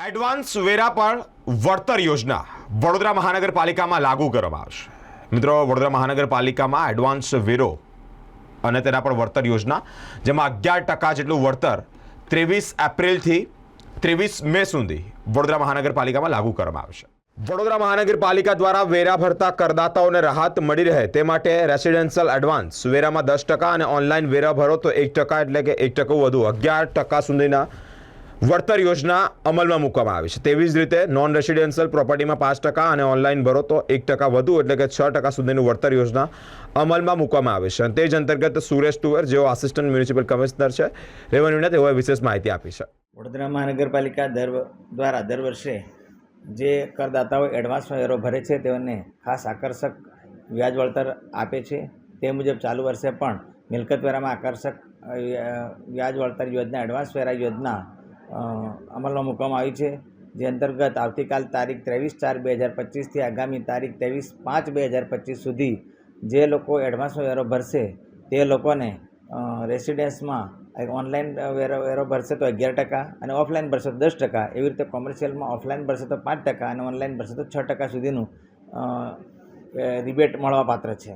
Advance વેરા પર વળતર યોજના વડોદરા મહાનગરપાલિકામાં લાગુ કરવામાં આવશે. મિત્રો, વડોદરા મહાનગરપાલિકામાં એડવાન્સ વેરો અને તેના પર વળતર યોજના, જેમાં અગિયાર ટકા જેટલું વળતર ત્રેવીસ એપ્રિલથી ત્રેવીસ મે સુધી વડોદરા મહાનગરપાલિકામાં લાગુ કરવામાં આવશે. વડોદરા મહાનગરપાલિકા દ્વારા વેરા ભરતા કરદાતાઓને રાહત મળી રહે તે માટે રેસિડેન્શિયલ એડવાન્સ વેરામાં દસ ટકા અને ઓનલાઈન વેરા ભરો તો એક ટકા એટલે કે એક ટકા વધુ. અગિયાર ટકા સુધીના વળતર યોજના અમલમાં મૂકવામાં આવી છે. તેવી જ રીતે નોન રેસિડેન્શિયલ પ્રોપર્ટીમાં પાંચ ટકા અને ઓનલાઈન ભરો તો એક ટકા વધુ, એટલે કે છ ટકા સુધીનું વળતર યોજના અમલમાં મૂકવામાં આવે છે. અને તે જ અંતર્ગત સુરેશ ટુવર જેઓ આસિસ્ટન્ટ મ્યુનિસિપલ કમિશનર છે રેવન્યુને તેઓએ વિશેષ માહિતી આપી છે. વડોદરા મહાનગરપાલિકા દર દ્વારા દર વર્ષે જે કરદાતાઓ એડવાન્સમાં વેરો ભરે છે, તેઓને ખાસ આકર્ષક વ્યાજ વળતર આપે છે. તે મુજબ ચાલુ વર્ષે પણ મિલકત વેરામાં આકર્ષક વ્યાજ વળતર યોજના એડવાન્સ વેરા યોજના અમલમાં મૂકવામાં આવી છે. જે અંતર્ગત આવતીકાલ તારીખ ત્રેવીસ ચાર બે હજાર પચીસથી આગામી તારીખ ત્રેવીસ પાંચ બે હજાર પચીસ સુધી જે લોકો એડવાન્સનો વેરો ભરશે, તે લોકોને રેસિડેન્સમાં ઓનલાઈન વેરો વેરો ભરશે તો અગિયાર ટકા અને ઓફલાઈન ભરશે તો દસ ટકા. એવી રીતે કોમર્શિયલમાં ઓફલાઈન ભરશે તો પાંચ ટકા અને ઓનલાઈન ભરશે તો છ ટકા સુધીનું રિબેટ મળવાપાત્ર છે.